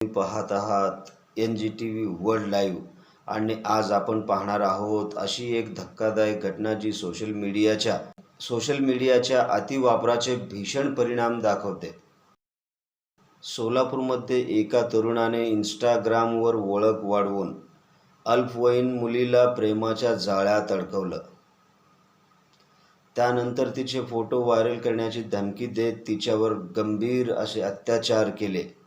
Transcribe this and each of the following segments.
तुम्ही पाहत आहात N G T V world live. आणि आज आपण पाहणार आहोत अशी एक धक्कादायक घटना जी सोशल मीडियाच्या सोशल मीडियाच्या अतिवापराचे भीषण परिणाम दाखवते. सोलापूरमध्ये एका तरुणाने इंस्टाग्रामवर ओळख वाढवून अल्पवयीन मुलीला प्रेमाच्या जाळ्यात अडकवलं. त्यानंतर तिचे फोटो व्हायरल करण्याची धमकी देत तिच्यावर गंभीर असे अत्याचार केले.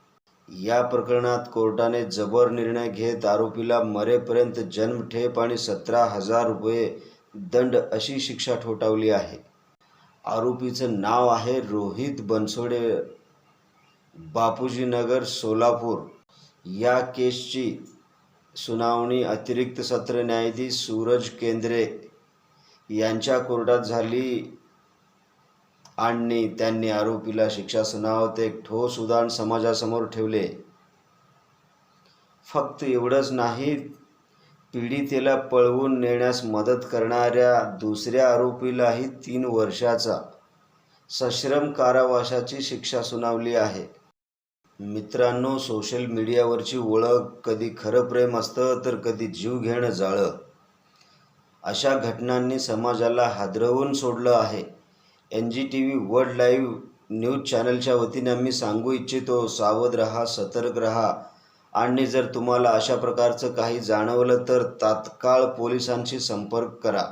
या प्रकरणात कोर्टाने जबर निर्णय घेत आरोपीला मरेपर्यंत जन्मठेप आणि सतरा हजार रुपये दंड अशी शिक्षा ठोठावली आहे. आरोपीचं नाव आहे रोहित बनसोडे बापूजीनगर सोलापूर. या केसची सुनावणी अतिरिक्त सत्र न्यायाधीश सूरज केंद्रे यांच्या कोर्टात झाली. आणि त्यांनी आरोपीला शिक्षा सुनावत एक ठोस उदाहरण समाजासमोर ठेवले. फक्त एवढंच नाही पीडितेला पळवून नेण्यास मदत करणाऱ्या दुसऱ्या आरोपीलाही तीन वर्षाचा सश्रम कारावासाची शिक्षा सुनावली आहे. मित्रांनो सोशल मीडियावरची ओळख कधी खरं प्रेम असतं तर कधी जीव घेणं जाळं. अशा घटनांनी समाजाला हादरवून सोडलं आहे. N G T V world live news चॅनलच्या वतीने आम्ही सांगू इच्छितो सावध रहा सतर्क रहा. आणि जर तुम्हाला अशा प्रकारचं काही जाणवलं तर तात्काळ पोलिसांशी संपर्क करा.